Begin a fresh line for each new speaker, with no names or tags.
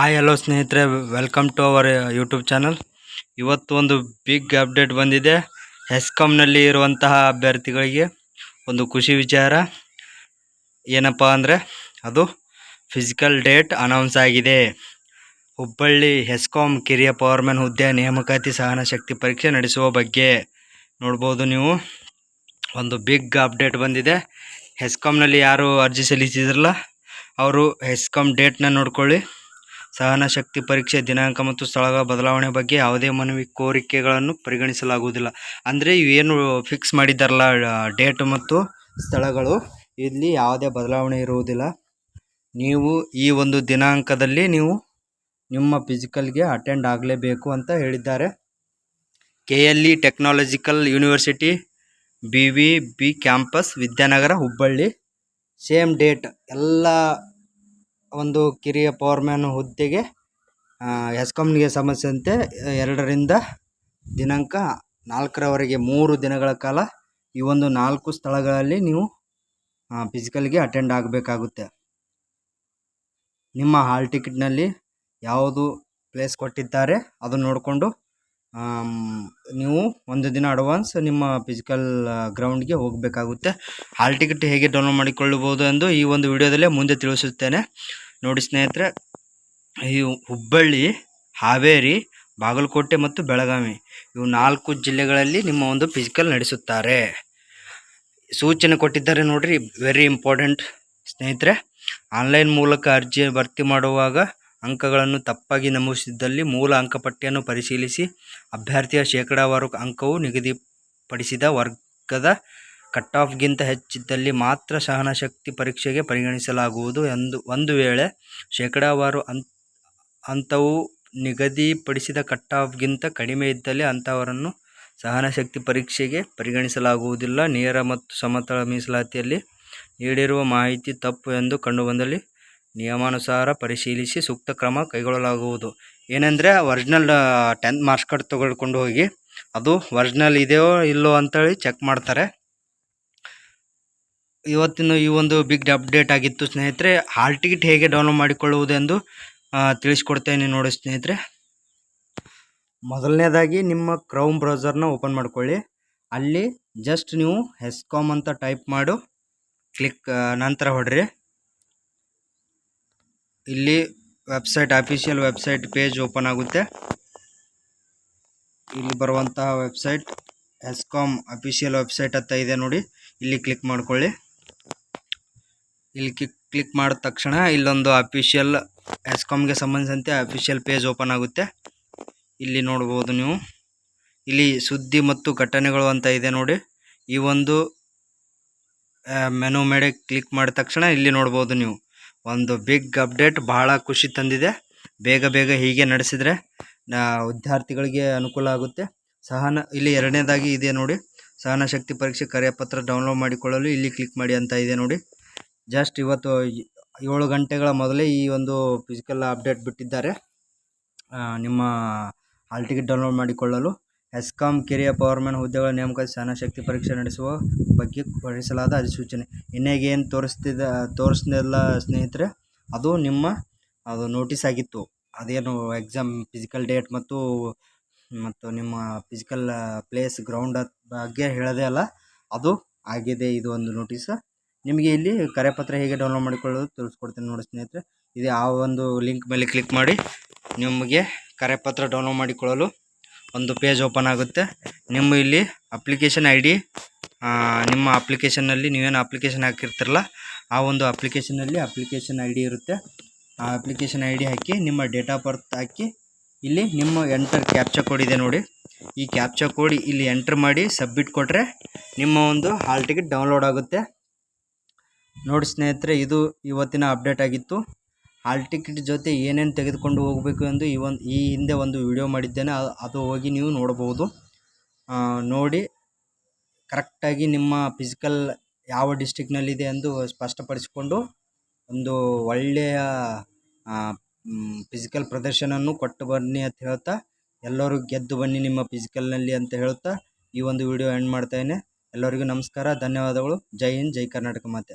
Hi hello ಸ್ನೇಹಿತರೆ. Welcome to our YouTube channel ಇವತ್ತು ಒಂದು ಬಿಗ್ ಅಪ್ಡೇಟ್ ಬಂದಿದೆ. ಎಸ್ಕಾಮ್ನಲ್ಲಿ ಇರುವಂತಹ ಅಭ್ಯರ್ಥಿಗಳಿಗೆ ಒಂದು ಖುಷಿ ವಿಚಾರ. ಏನಪ್ಪ ಅಂದರೆ, ಅದು ಫಿಸಿಕಲ್ ಡೇಟ್ ಅನೌನ್ಸ್ ಆಗಿದೆ. ಹುಬ್ಬಳ್ಳಿ ಹೆಸ್ಕಾಮ್ ಕಿರಿಯ ಪವರ್ಮ್ಯಾನ್ ಹುದ್ದೆ ನೇಮಕಾತಿ ಸಹನ ಶಕ್ತಿ ಪರೀಕ್ಷೆ ನಡೆಸುವ ಬಗ್ಗೆ ನೋಡ್ಬೋದು ನೀವು. ಒಂದು ಬಿಗ್ ಅಪ್ಡೇಟ್ ಬಂದಿದೆ. ಹೆಸ್ಕಾಮ್ನಲ್ಲಿ ಯಾರು ಅರ್ಜಿ ಸಲ್ಲಿಸಿದ್ರಲ್ಲ, ಅವರು ಹೆಸ್ಕಾಮ್ ಡೇಟ್ನ ನೋಡ್ಕೊಳ್ಳಿ. ಸಹನ ಶಕ್ತಿ ಪರೀಕ್ಷೆ, ದಿನಾಂಕ ಮತ್ತು ಸ್ಥಳಗಳ ಬದಲಾವಣೆ ಬಗ್ಗೆ ಯಾವುದೇ ಮನವಿ ಕೋರಿಕೆಗಳನ್ನು ಪರಿಗಣಿಸಲಾಗುವುದಿಲ್ಲ. ಅಂದರೆ ಇವೇನು ಫಿಕ್ಸ್ ಮಾಡಿದ್ದಾರಲ್ಲ ಡೇಟ್ ಮತ್ತು ಸ್ಥಳಗಳು? ಇಲ್ಲಿ ಯಾವುದೇ ಬದಲಾವಣೆ ಇರುವುದಿಲ್ಲ. ನೀವು ಈ ಒಂದು ದಿನಾಂಕದಲ್ಲಿ ನೀವು ನಿಮ್ಮ ಫಿಸಿಕಲ್ಗೆ ಅಟೆಂಡ್ ಆಗಲೇಬೇಕು ಅಂತ ಹೇಳಿದ್ದಾರೆ. K L E technological university B V B campus Vidyanagar, Hubballi. Same date ಎಲ್ಲ ಒಂದು ಕಿರಿಯ ಪವರ್ಮ್ಯಾನ್ ಹುದ್ದೆಗೆ ಎಸ್ಕಾಮ್ನಿಗೆ ಸಂಬಂಧಿಸಿದಂತೆ ಎರಡರಿಂದ ದಿನಾಂಕ ನಾಲ್ಕರವರೆಗೆ ಮೂರು ದಿನಗಳ ಕಾಲ ಈ ಒಂದು ನಾಲ್ಕು ಸ್ಥಳಗಳಲ್ಲಿ ನೀವು ಫಿಸಿಕಲ್ಗೆ ಅಟೆಂಡ್ ಆಗಬೇಕಾಗುತ್ತೆ. ನಿಮ್ಮ ಹಾಲ್ ಟಿಕೆಟ್ನಲ್ಲಿ ಯಾವುದು ಪ್ಲೇಸ್ ಕೊಟ್ಟಿದ್ದಾರೆ ಅದನ್ನು ನೋಡಿಕೊಂಡು ನೀವು ಒಂದು ದಿನ ಅಡ್ವಾನ್ಸ್ ನಿಮ್ಮ ಫಿಸಿಕಲ್ ಗ್ರೌಂಡ್ಗೆ ಹೋಗಬೇಕಾಗುತ್ತೆ. ಹಾಲ್ ಟಿಕೆಟ್ ಹೇಗೆ ಡೌನ್ಲೋಡ್ ಮಾಡಿಕೊಳ್ಳಬಹುದು ಎಂದು ಈ ಒಂದು ವಿಡಿಯೋದಲ್ಲೇ ಮುಂದೆ ತಿಳಿಸುತ್ತೇನೆ. ನೋಡಿ ಸ್ನೇಹಿತರೆ, ಈ ಹುಬ್ಬಳ್ಳಿ, ಹಾವೇರಿ, ಬಾಗಲಕೋಟೆ ಮತ್ತು ಬೆಳಗಾವಿ ಇವು ನಾಲ್ಕು ಜಿಲ್ಲೆಗಳಲ್ಲಿ ನಿಮ್ಮ ಒಂದು ಫಿಸಿಕಲ್ ನಡೆಸುತ್ತಾರೆ. ಸೂಚನೆ ಕೊಟ್ಟಿದ್ದಾರೆ ನೋಡಿರಿ ವೆರಿ ಇಂಪಾರ್ಟೆಂಟ್ ಸ್ನೇಹಿತರೆ. ಆನ್ಲೈನ್ ಮೂಲಕ ಅರ್ಜಿ ಭರ್ತಿ ಮಾಡುವಾಗ ಅಂಕಗಳನ್ನು ತಪ್ಪಾಗಿ ನಮೂದಿಸಿದ್ದಲ್ಲಿ ಮೂಲ ಅಂಕಪಟ್ಟಿಯನ್ನು ಪರಿಶೀಲಿಸಿ ಅಭ್ಯರ್ಥಿಯ ಶೇಕಡಾವಾರು ಅಂಕವು ನಿಗದಿಪಡಿಸಿದ ವರ್ಗದ ಕಟ್ಆಫ್ಗಿಂತ ಹೆಚ್ಚಿದ್ದಲ್ಲಿ ಮಾತ್ರ ಸಹನಶಕ್ತಿ ಪರೀಕ್ಷೆಗೆ ಪರಿಗಣಿಸಲಾಗುವುದು ಎಂದು ಒಂದು ವೇಳೆ ಶೇಕಡಾವಾರು ಅಂಥವು ನಿಗದಿಪಡಿಸಿದ ಕಟ್ಆಫ್ಗಿಂತ ಕಡಿಮೆ ಇದ್ದಲ್ಲಿ ಅಂಥವರನ್ನು ಸಹನಶಕ್ತಿ ಪರೀಕ್ಷೆಗೆ ಪರಿಗಣಿಸಲಾಗುವುದಿಲ್ಲ. ನೇರ ಮತ್ತು ಸಮತಳ ಮೀಸಲಾತಿಯಲ್ಲಿ ನೀಡಿರುವ ಮಾಹಿತಿ ತಪ್ಪು ಎಂದು ಕಂಡುಬಂದಲ್ಲಿ ನಿಯಮಾನುಸಾರ ಪರಿಶೀಲಿಸಿ ಸೂಕ್ತ ಕ್ರಮ ಕೈಗೊಳ್ಳಲಾಗುವುದು. ಏನೆಂದರೆ ಒರಿಜಿನಲ್ ಟೆಂತ್ ಮಾರ್ಕ್ಸ್ ಕಾರ್ಡ್ ತೊಗೊಳ್ಕೊಂಡು ಹೋಗಿ, ಅದು ಒರಿಜಿನಲ್ ಇದೆಯೋ ಇಲ್ಲೋ ಅಂತೇಳಿ ಚೆಕ್ ಮಾಡ್ತಾರೆ. ಇವತ್ತಿನ ಈ ಒಂದು ಬಿಗ್ ಅಪ್ಡೇಟ್ ಆಗಿತ್ತು ಸ್ನೇಹಿತರೆ ಹಾಲ್ ಟಿಕೆಟ್ ಹೇಗೆ ಡೌನ್ಲೋಡ್ ಮಾಡಿಕೊಳ್ಳುವುದೆಂದು ತಿಳಿಸ್ಕೊಡ್ತೇನೆ ನೋಡಿ ಸ್ನೇಹಿತರೆ. ಮೊದಲನೇದಾಗಿ ನಿಮ್ಮ ಕ್ರೌಮ್ ಬ್ರೌಸರ್ನ ಓಪನ್ ಮಾಡಿಕೊಳ್ಳಿ. ಅಲ್ಲಿ ಜಸ್ಟ್ ನೀವು ಹೆಸ್ಕಾಮ್ ಅಂತ ಟೈಪ್ ಮಾಡು. ಕ್ಲಿಕ್ ನಂತರ ಹೊಡ್ರಿ. ಇಲ್ಲಿ website official website page open ಆಗುತ್ತೆ. ಇಲ್ಲಿ ಬರುವಂತಹ ವೆಬ್ಸೈಟ್ ಎಸ್ಕಾಮ್ ಅಫಿಷಿಯಲ್ ವೆಬ್ಸೈಟ್ ಅಂತ ಇದೆ ನೋಡಿ. ಇಲ್ಲಿ ಕ್ಲಿಕ್ ಮಾಡ್ಕೊಳ್ಳಿ. ಇಲ್ಲಿ ಕ್ಲಿಕ್ ಕ್ಲಿಕ್ ಮಾಡಿದ ತಕ್ಷಣ ಇಲ್ಲೊಂದು ಅಫಿಷಿಯಲ್ ಎಸ್ಕಾಮ್ಗೆ ಸಂಬಂಧಿಸಿದಂತೆ ಅಫಿಷಿಯಲ್ ಪೇಜ್ ಓಪನ್ ಆಗುತ್ತೆ. ಇಲ್ಲಿ ನೋಡ್ಬೋದು ನೀವು. ಇಲ್ಲಿ ಸುದ್ದಿ ಮತ್ತು ಘಟನೆಗಳು ಅಂತ ಇದೆ ನೋಡಿ. ಈ ಒಂದು ಮೆನು ಮೇಲೆ ಕ್ಲಿಕ್ ಮಾಡಿದ ತಕ್ಷಣ ಇಲ್ಲಿ ನೋಡ್ಬೋದು ನೀವು. ಒಂದು ಬಿಗ್ ಅಪ್ಡೇಟ್ ಬಹಳ ಖುಷಿ ತಂದಿದೆ. ಬೇಗ ಬೇಗ ಹೀಗೆ ನಡೆಸಿದರೆ ವಿದ್ಯಾರ್ಥಿಗಳಿಗೆ ಅನುಕೂಲ ಆಗುತ್ತೆ. ಸಹನ, ಇಲ್ಲಿ ಎರಡನೇದಾಗಿ ಇದೆ ನೋಡಿ. ಸಹನ ಶಕ್ತಿ ಪರೀಕ್ಷೆ ಕರೆಯಪತ್ರ ಡೌನ್ಲೋಡ್ ಮಾಡಿಕೊಳ್ಳಲು ಇಲ್ಲಿ ಕ್ಲಿಕ್ ಮಾಡಿ ಅಂತ ಇದೆ ನೋಡಿ. ಜಸ್ಟ್ ಇವತ್ತು ಏಳು ಗಂಟೆಗಳ ಮೊದಲೇ ಈ ಒಂದು ಫಿಸಿಕಲ್ ಅಪ್ಡೇಟ್ ಬಿಟ್ಟಿದ್ದಾರೆ. ನಿಮ್ಮ ಹಾಲ್ ಟಿಕೆಟ್ ಡೌನ್ಲೋಡ್ ಮಾಡಿಕೊಳ್ಳಲು. ಎಸ್ಕಾಂ ಕಿರಿಯ ಪವರ್ಮ್ಯಾನ್ ಹುದ್ದೆಗಳ ನೇಮಕಾತಿ ಸಹನ ಶಕ್ತಿ ಪರೀಕ್ಷೆ ನಡೆಸುವ ಬಗ್ಗೆ ಹೊರಡಿಸಲಾದ ಅಧಿಸೂಚನೆ. ಏನು ತೋರಿಸ್ತಿದ್ದ ತೋರಿಸ್ತಿಲ್ಲ ಸ್ನೇಹಿತರೆ, ಅದು ನಿಮ್ಮ, ಅದು ನೋಟಿಸ್ ಆಗಿತ್ತು. ಅದೇನು ಎಕ್ಸಾಮ್ ಫಿಸಿಕಲ್ ಡೇಟ್ ಮತ್ತು ಮತ್ತು ನಿಮ್ಮ ಫಿಸಿಕಲ್ ಪ್ಲೇಸ್ ಗ್ರೌಂಡ್ ಬಗ್ಗೆ ಹೇಳೋದೇ ಅಲ್ಲ, ಅದು ಆಗಿದೆ. ಇದು ಒಂದು ನೋಟಿಸ್. ನಿಮಗೆ ಇಲ್ಲಿ ಕರೆಪತ್ರ ಹೇಗೆ ಡೌನ್ಲೋಡ್ ಮಾಡಿಕೊಳ್ಳೋದು ತಿಳಿಸ್ಕೊಡ್ತೀನಿ ನೋಡಿ ಸ್ನೇಹಿತರೆ. ಇದು ಆ ಒಂದು ಲಿಂಕ್ ಮೇಲೆ ಕ್ಲಿಕ್ ಮಾಡಿ ನಿಮಗೆ ಕರೆಪತ್ರ ಡೌನ್ಲೋಡ್ ಮಾಡಿಕೊಳ್ಳಲು ಒಂದು ಪೇಜ್ ಓಪನ್ ಆಗುತ್ತೆ. ನಿಮ್ಮ ಇಲ್ಲಿ ಅಪ್ಲಿಕೇಶನ್ ಐ ಡಿ ನಿಮ್ಮ ಅಪ್ಲಿಕೇಶನ್ನಲ್ಲಿ ನೀವೇನು ಅಪ್ಲಿಕೇಶನ್ ಹಾಕಿರ್ತಿರಲ್ಲ, ಆ ಒಂದು ಅಪ್ಲಿಕೇಶನಲ್ಲಿ ಅಪ್ಲಿಕೇಶನ್ ಐ ಡಿ ಇರುತ್ತೆ. ಆ ಅಪ್ಲಿಕೇಶನ್ ಐ ಡಿ ಹಾಕಿ ನಿಮ್ಮ ಡೇಟ್ ಆಫ್ ಬರ್ತ್ ಹಾಕಿ, ಇಲ್ಲಿ ನಿಮ್ಮ ಎಂಟರ್ ಕ್ಯಾಪ್ಚಾ ಕೋಡ್ ಇದೆ ನೋಡಿ. ಈ ಕ್ಯಾಪ್ಚಾ ಕೋಡ್ ಇಲ್ಲಿ ಎಂಟ್ರ್ ಮಾಡಿ ಸಬ್ಮಿಟ್ ಕೊಟ್ಟರೆ ನಿಮ್ಮ ಒಂದು ಹಾಲ್ ಟಿಕೆಟ್ ಡೌನ್ಲೋಡ್ ಆಗುತ್ತೆ. ನೋಡಿ ಸ್ನೇಹಿತರೆ, ಇದು ಇವತ್ತಿನ ಅಪ್ಡೇಟ್ ಆಗಿತ್ತು. ಹಾಲ್ ಟಿಕೆಟ್ ಜೊತೆ ಏನೇನು ತೆಗೆದುಕೊಂಡು ಹೋಗಬೇಕು ಎಂದು ಈ ಒಂದು ಈ ಹಿಂದೆ ಒಂದು ವಿಡಿಯೋ ಮಾಡಿದ್ದೇನೆ. ಅದು ಹೋಗಿ ನೀವು ನೋಡಬಹುದು. ನೋಡಿ, ಕರೆಕ್ಟಾಗಿ ನಿಮ್ಮ ಫಿಸಿಕಲ್ ಯಾವ ಡಿಸ್ಟಿಕ್ನಲ್ಲಿದೆ ಎಂದು ಸ್ಪಷ್ಟಪಡಿಸಿಕೊಂಡು ಒಂದು ಒಳ್ಳೆಯ ಫಿಸಿಕಲ್ ಪ್ರದರ್ಶನವನ್ನು ಕೊಟ್ಟು ಬನ್ನಿ ಅಂತ ಹೇಳ್ತಾ, ಎಲ್ಲರೂ ಗೆದ್ದು ಬನ್ನಿ ನಿಮ್ಮ ಫಿಸಿಕಲ್ನಲ್ಲಿ ಅಂತ ಹೇಳ್ತಾ ಈ ಒಂದು ವಿಡಿಯೋ ಎಂಡ್ ಮಾಡ್ತಾಯಿದ್ದೇನೆ ಎಲ್ಲರಿಗೂ ನಮಸ್ಕಾರ, ಧನ್ಯವಾದಗಳು. ಜೈ ಹಿಂದ್, ಜೈ ಕರ್ನಾಟಕ ಮಾತೆ.